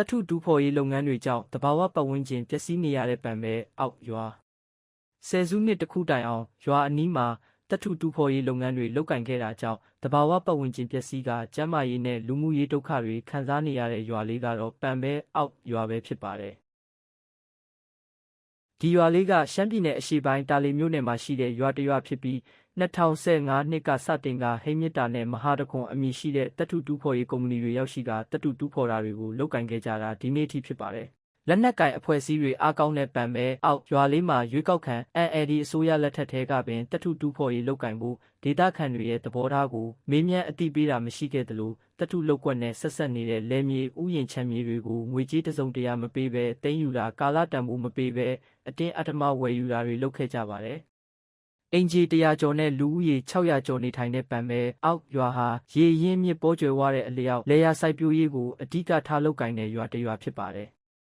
တထုတူဖော်ရေးလုပ်ငန်းတွေကြောင့်တဘာဝပတ်ဝန်းကျင်ပျက်စီးနေရတဲ့ပံပဲအောက်ရွာဆယ်စုနှစ်တစ်ခုတိုင်အောင်ရွာအနီးမှာတထုတူဖော်ရေးလုပ်ငန်းတွေလုပ်ကင်ခဲ့တာကြောင့်တဘာဝပတ်ဝန်းကျင်ပျက်စီးကကျန်းမာရေးနဲ့လူမှုရေးဒုက္ခတွေခံစားနေရတဲ့ရွာလေးကတော့ပံပဲအောက်ရွာပဲဖြစ်ပါတယ် ဒီရွာလေးကရှမ်းပြည်နယ်အရှေ့ပိုင်းတာလီမြို့နယ်မှာရှိတဲ့ရွာတစ်ရွာဖြစ်ပြီး2015နှစ်ကစတင်ကဟိမ့်မြစ်တာနဲ့မဟာတခွန်အမည်ရှိတဲ့တပ်ထုတူးဖော်ရေးကုမ္ပဏီတွေရောက်ရှိကတပ်ထုတူးဖော်တာတွေကိုလုပ်ကင်ခဲ့ကြတာဒီနေ့အထိဖြစ်ပါတယ်။ လက်နက်ကင်အဖွဲ့အစည်းတွေအားကောင်းတဲ့ပံပဲအောက်ရွာလေးမှာရွေးကောက်ခံ NLD အစိုးရလက်ထက်ထဲကပင်တပ်ထုတူးဖော်ရေးလုပ်ကင်ဖို့ဒေတာခန်တွေရဲ့သဘောထားကိုမေးမြန်းအသိပေးတာမရှိခဲ့သလိုတပ်ထုလုပ်ကွက်နဲ့ဆက်ဆက်နေတဲ့လယ်မြေဥယျာဉ်ချမ်းမြေတွေကိုငွေကြေးတစုံတရာမပေးဘဲတင်းယူတာကာလတန်ဖိုးမပေးဘဲအတင်းအဓမ္မဝယ်ယူတာတွေလုပ်ခဲ့ကြပါတယ်။အင်ဂျီ100ကျော်နဲ့လူဦးရေ600ကျော်နေထိုင်တဲ့ပံပဲအောက်ရွာဟာရေရင်းမြစ်ပေါ်ကျွယ်ဝတဲ့အလျောက်လေယာစိုက်ပျိုးရေးကိုအဓိကထားလုပ်ကိုင်တဲ့ရွာတစ်ရွာဖြစ်ပါတယ်